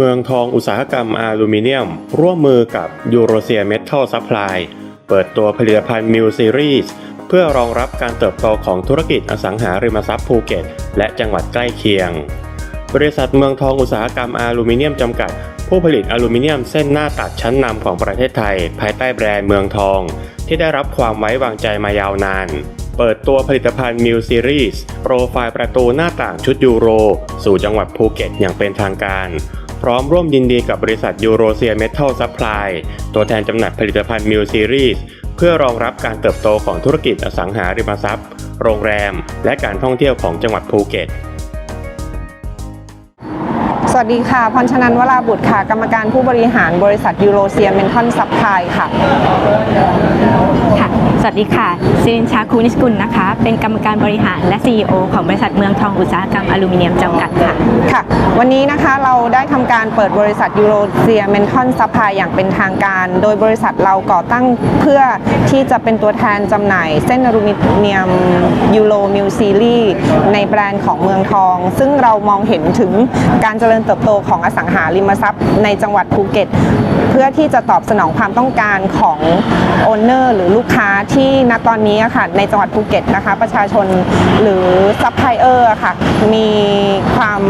เมืองทองอุตสาหกรรมอลูมิเนียม ร่วมมือกับยูโรเซียเมทัลซัพพลายเปิดตัวผลิตภัณฑ์มิวซีรีส์เพื่อรองรับการเติบโตของธุรกิจอสังหาริมทรัพย์ภูเก็ต และจังหวัดใกล้เคียง บริษัทเมืองทองอุตสาหกรรมอลูมิเนียมจำกัด ผู้ผลิตอลูมิเนียมเส้นหน้าตัดชั้นนำของประเทศไทย ภายใต้แบรนด์เมืองทอง ที่ได้รับความไว้วางใจมายาวนาน เปิดตัวผลิตภัณฑ์มิวซีรีส์โปรไฟล์ประตูหน้าต่างชุดยูโร สู่จังหวัดภูเก็ตอย่างเป็นทางการ พร้อมร่วมยินดีกับบริษัทยูโรเซียเมทัลซัพพลายตัวแทนจำหน่ายผลิตภัณฑ์มิวซีรีส์เพื่อรองรับการเติบโตของธุรกิจอสังหาริมทรัพย์ โรงแรม และการท่องเที่ยวของจังหวัดภูเก็ตสวัสดีค่ะ พรชนันวราบุตรค่ะ กรรมการผู้บริหารบริษัทยูโรเซียเมนทอนซัพพลายค่ะค่ะ สวัสดีค่ะซิรินชาคูนิสกุลนะคะ เป็นกรรมการบริหารและ CEO ของบริษัทเมืองทองอุตสาหกรรมอลูมิเนียมจำกัดค่ะ ค่ะ วันนี้นะคะเราได้ทำการเปิดบริษัทยูโรเซียเมนทอนซัพพลายอย่างเป็นทางการ โดยบริษัทเราก่อตั้งเพื่อที่จะเป็นตัวแทนจำหน่าย เส้นอลูมิเนียมยูโรมิวซีรีในแบรนด์ของเมืองทอง ซึ่งเรามองเห็นถึงการเจริญเติบโตของอสังหาริมทรัพย์ในจังหวัดภูเก็ต พื่อที่จะตอบสนองความต้องการของโอนเนอร์หรือลูกค้าที่ณตอนนี้ค่ะในจังหวัดภูเก็ตนะคะ ประชาชนหรือซัพพลายเออร์ค่ะมี ความ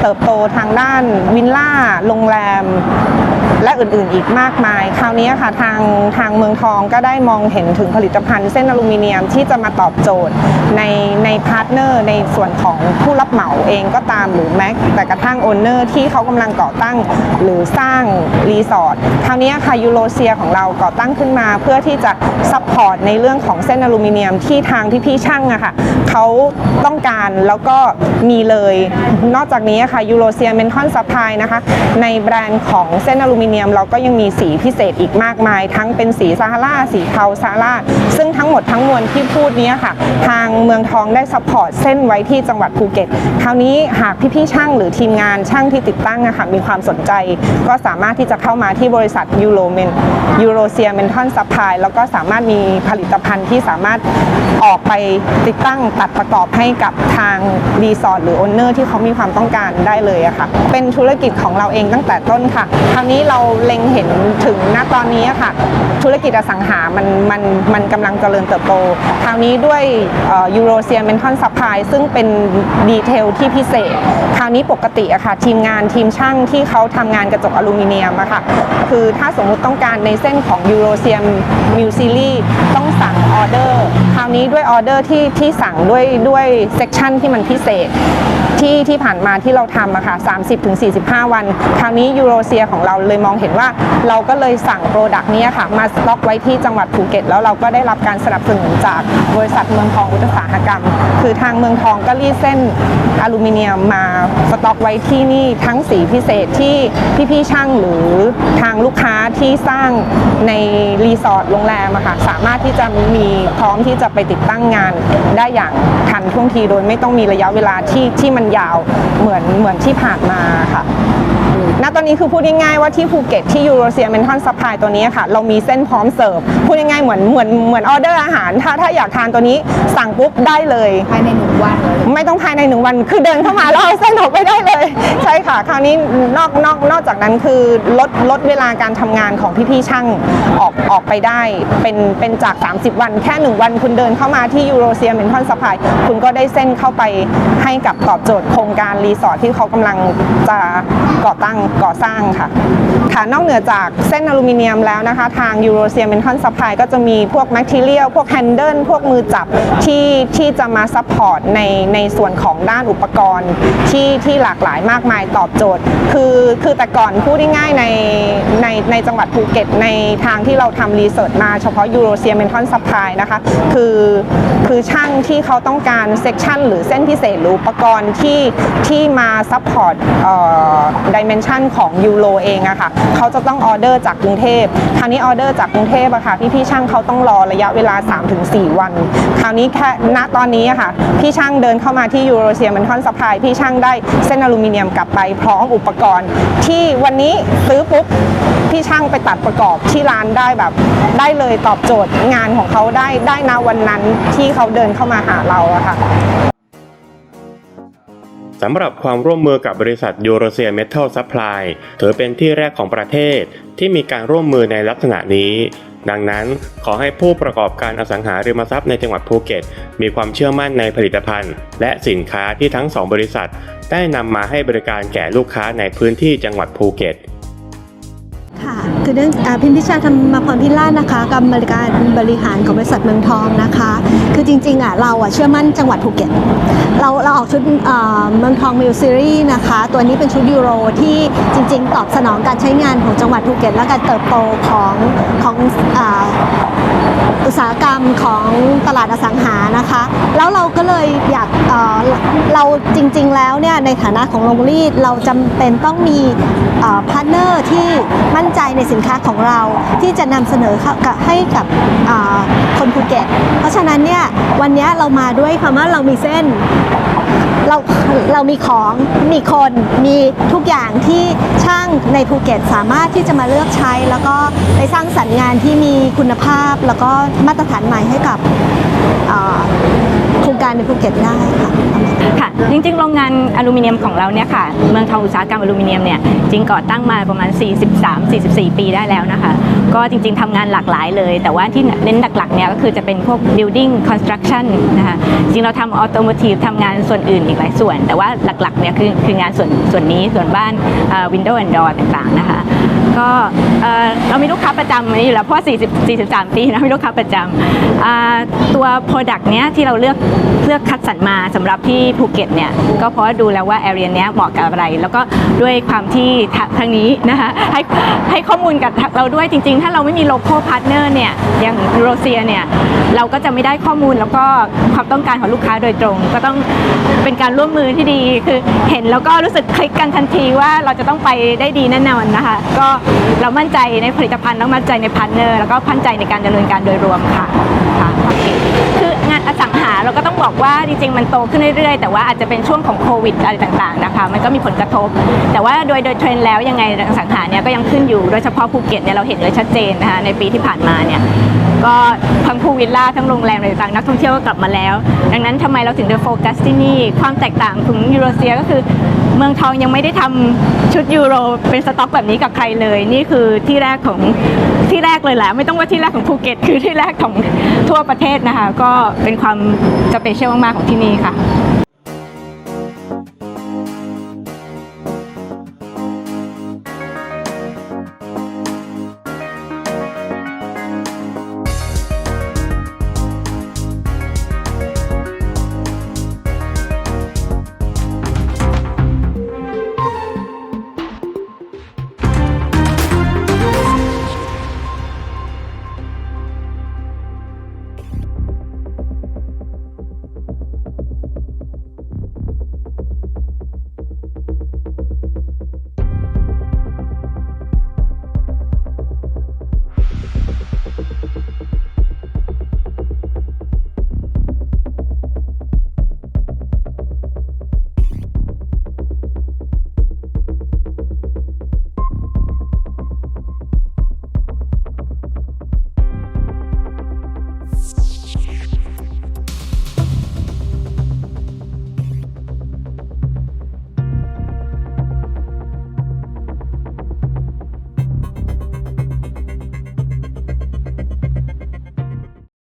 เติบโตทางด้านวิลล่าโรงแรม และอื่นๆอีกมากมาย คราวนี้ค่ะทางทางเมืองทองก็ได้มองเห็นถึงผลิตภัณฑ์เส้นอลูมิเนียมที่จะมาตอบโจทย์ในในพาร์ทเนอร์ในส่วนของผู้รับเหมาเองก็ตามหรือแม้แต่กระทั่งโอนเนอร์ที่เขากำลังก่อตั้งหรือสร้างรีสอร์ทคราวนี้ค่ะยูโรเซียของเราก่อตั้งขึ้นมา เพื่อที่จะซัพพอร์ตในเรื่องของเส้นอลูมิเนียมที่ทางพี่ๆช่างอะค่ะเขาต้องการแล้วก็มีเลยนอกจากนี้ค่ะยูโรเซียเมนทอนซัพพลายนะคะในแบรนด์ของเส้นอลูมิเนียม เราก็ยังมีสีพิเศษอีกมากมาย ทั้งเป็นสีซาฮาราสีเทาซาฮาราซึ่งทั้งหมดทั้งมวลที่พูดนี้ค่ะ ทางเมืองทองได้ซัพพอร์ตเส้นไว้ที่จังหวัดภูเก็ต คราวนี้หากพี่ๆช่างหรือทีมงานช่างที่ติดตั้งอะคะมีความสนใจ ก็สามารถที่จะเข้ามาที่บริษัทยูโรเมนยูโรเซียเมนทอนซัพพลายแล้วก็สามารถมีผลิตภัณฑ์ที่สามารถออกไปติดตั้งตัดประกอบให้กับทางรีสอร์ทหรือโอนเนอร์ที่เขามีความต้องการได้เลยอะค่ะ เป็นธุรกิจของเราเองตั้งแต่ต้นค่ะ คราวนี้เราเล็งเห็นถึงณตอนนี้อะค่ะ ธุรกิจอสังหา มันมันมันกำลังเจริญเติบโต คราวนี้ด้วยยูโรเซียเมนทอนซัพพลายซึ่งเป็นดีเทลที่พิเศษ คราวนี้ปกติอะค่ะ ทีมงานทีมช่างที่เขาทำงานกระจกอลูมิเนียมอะค่ะ คือถ้าสมมุติต้องการในเส้นของยูโรเซียมมิวซิลี่ต้องสั่งออเดอร์ คราวนี้ด้วยออเดอร์ที่ที่สั่งด้วยด้วยเซกชันที่มันพิเศษ ที่ที่ผ่านมาที่เราทำอะค่ะ 30-45 วัน คราวนี้ยูโรเซียของเราเลยมองเห็นว่า เราก็เลยสั่งโปรดักต์นี้ค่ะ มาสต็อกไว้ที่จังหวัดภูเก็ต แล้วเราก็ได้รับการสนับสนุนจากบริษัทเมืองทองอุตสาหกรรม คือทางเมืองทองก็รีดเส้นอลูมิเนียมมาสต็อกไว้ที่นี่ทั้งสีพิเศษที่พี่ๆช่างหรือทางลูกค้าที่สร้างในรีสอร์ทโรงแรมอะค่ะสามารถที่จะมีพร้อมที่จะไปติดตั้งงานได้อย่างทันท่วงทีโดยไม่ต้องมีระยะเวลาที่ที่มันยาวเหมือนเหมือนที่ผ่านมาค่ะ ณตอนนี้คือพูดง่ายๆว่าที่ภูเก็ตที่ยูโรเซียเมนทอนซัพพลายตัวนี้ค่ะ เรามีเส้นพร้อมเสิร์ฟพูดง่ายๆเหมือนเหมือนเหมือนออเดอร์อาหาร ถ้าถ้าอยากทานตัวนี้สั่งปุ๊บได้เลย ภายในหนึ่งวันไม่ต้องภายในหนึ่งวัน คือเดินเข้ามาแล้วเอาเส้นออกไปได้เลย ใช่ค่ะ คราวนี้นอกนอกนอกจากนั้นคือลดลดเวลาการทำงานของพี่ๆช่างออกออกไปได้ เป็นเป็นจาก 30 วันแค่1วัน คุณเดินเข้ามาที่ยูโรเซียเมนทอนซัพพลายคุณก็ได้เส้นเข้าไปให้กับตอบโจทย์โครงการรีสอร์ทที่เขากำลังจะก่อตั้งก่อสร้างค่ะ ค่ะนอกเหนือจากเส้นอลูมิเนียมแล้วนะคะ ทางยูโรเซียเมนทอนซัพพลายก็จะมีพวกแมทเทียลพวกแฮนเดิลพวกมือจับที่ที่จะมาซัพพอร์ตในในส่วนของด้านอุปกรณ์ที่ที่หลากหลายมากมายตอบโจทย์ คือคือแต่ก่อนพูดง่ายๆในในในจังหวัดภูเก็ตในทางที่เราทำรีเสิร์ชมาเฉพาะยูโรเซียเมนทอนซัพพลายนะคะ คือคือช่างที่เขาต้องการเซกชันหรือเส้นพิเศษหรืออุปกรณ์ที่ที่มาซัพพอร์ตดิเมนชันของยูโรเองอะค่ะเขาจะต้องออเดอร์จากกรุงเทพคราวนี้ออเดอร์จากกรุงเทพอะค่ะพี่พี่ๆช่างเขาต้องรอระยะเวลา 3-4 วัน คราวนี้แค่ณตอนนี้อะค่ะพี่ช่างเดินเข้ามาที่ยูโรเซียมันทอนสปายพี่ช่างได้เส้นอลูมิเนียมกลับไปพร้อมอุปกรณ์ ที่วันนี้ซื้อปุ๊บพี่ช่างไปตัดประกอบที่ร้านได้แบบ ได้เลยตอบโจทย์งานของเขาได้ได้ณวันนั้นที่เขาเดินเข้ามาหาเราอะค่ะ สำหรับความร่วมมือกับบริษัทยูโรเซียเมทัลซัพพลายถือเป็นที่แรกของประเทศที่มีการร่วมมือในลักษณะนี้ ดังนั้นขอให้ผู้ประกอบการอสังหาริมทรัพย์ในจังหวัดภูเก็ต มีความเชื่อมั่นในผลิตภัณฑ์ และสินค้าที่ทั้งสองบริษัท ได้นำมาให้บริการแก่ลูกค้าในพื้นที่จังหวัดภูเก็ตค่ะคือเรื่องอพิมพิชาธรรมพรพิราชนะคะกรรมการบริหารของบริษัทเมืองทองนะคะ คือจริงๆอะเราอะเชื่อมั่นจังหวัดภูเก็ต เราเราออกชุดเมืองทองมิวซีรีส์นะคะ ตัวนี้เป็นชุดยูโรที่จริง ๆ ตอบสนองการใช้งานของจังหวัดภูเก็ต และการเติบโตของของอุตสาหกรรมของตลาดอสังหานะคะ แล้วเราก็เลยอยากเเราจริงๆแล้วเนี่ยในฐานะของโรงรีดเราจำเป็นต้องมีพาร์ทเนอร์ที่มั่นใจในสินค้าของเราที่จะนำเสนอให้กับคนภูเก็ต เพราะฉะนั้นเนี่ยวันนี้เรามาด้วยคำว่าเรามีเส้นเราเรามีของมีคนมีทุกอย่างที่ช่างในภูเก็ตสามารถที่จะมาเลือกใช้ แล้วก็ไปสร้างสรรค์งานที่มีคุณภาพ แล้วก็มาตรฐานใหม่ให้กับโครงการในภูเก็ตได้ค่ะค่ะจริงๆ โรงงานอลูมิเนียมของเราเนี่ยค่ะเมืองทองอุตสาหกรรมอลูมิเนียมเนี่ยจริงก่อตั้งมาประมาณ 43-44 ปีได้แล้วนะคะ ก็จริงๆทำงานหลากหลายเลย แต่ว่าที่เน้นหลักๆเนี่ยก็คือจะเป็นพวก building construction นะคะจริงเราทำ automotive ทำงานส่วนอื่นอีกหลายส่วน แต่ว่าหลักๆเนี่ยคือคืองานส่วนส่วนนี้ส่วนบ้านอ่อ window and door ต่างๆนะคะก็เออเรามีลูกค้าประจำอยู่แล้วเพราะ40 43 ปีนะมีลูกค้าประจำอ่าตัว Product เนี้ยที่เราเลือกเลือกคัดสรรมาสำหรับที่ภูเก็ตเนี่ยก็เพราะดูแล้วว่า area เนี้ยเหมาะกับอะไร แล้วก็ด้วยความที่ทาทางนี้นะคะให้ให้ข้อมูลกับเราด้วยจริงๆ ถ้าเราไม่มี local partner เนี่ยอย่างยูโรเซียเนี่ยเราก็จะไม่ได้ข้อมูลแล้วก็ความต้องการของลูกค้าโดยตรง ก็ต้องเป็นการร่วมมือที่ดีคือเห็นแล้วก็รู้สึกคลิกกันทันทีว่าเราจะต้องไปได้ดีแน่นอนนะคะ ก็เรามั่นใจในผลิตภัณฑ์แล้วมั่นใจในพาร์ทเนอร์แล้วก็มั่นใจในการดำเนินการโดยรวมค่ะ บอกว่าจริงๆมันโตขึ้นเรื่อยๆ แต่ว่าอาจจะเป็นช่วงของโควิดอะไรต่างๆนะคะ มันก็มีผลกระทบ แต่ว่าโดยโดยเทรนด์แล้วยังไงอสังหาเนี่ยก็ยังขึ้นอยู่โดยเฉพาะภูเก็ตเนี่ยเราเห็นเลยชัดเจนนะคะในปีที่ผ่านมาเนี่ย ก็ทั้งผู้วิลล่าทั้งโรงแรมอะไรต่างนักท่องเที่ยวก็กลับมาแล้ว ดังนั้นทำไมเราถึงเดินโฟกัสที่นี่ ความแตกต่างของยูโรเซียก็คือเมืองทองยังไม่ได้ทำชุดยูโรเป็นสต็อกแบบนี้กับใครเลย นี่คือที่แรกของที่แรกเลยแหละไม่ต้องว่าที่แรกของภูเก็ตคือที่แรกของทั่วประเทศนะคะ ก็เป็นความสเปเชียลมากๆของที่นี่ค่ะ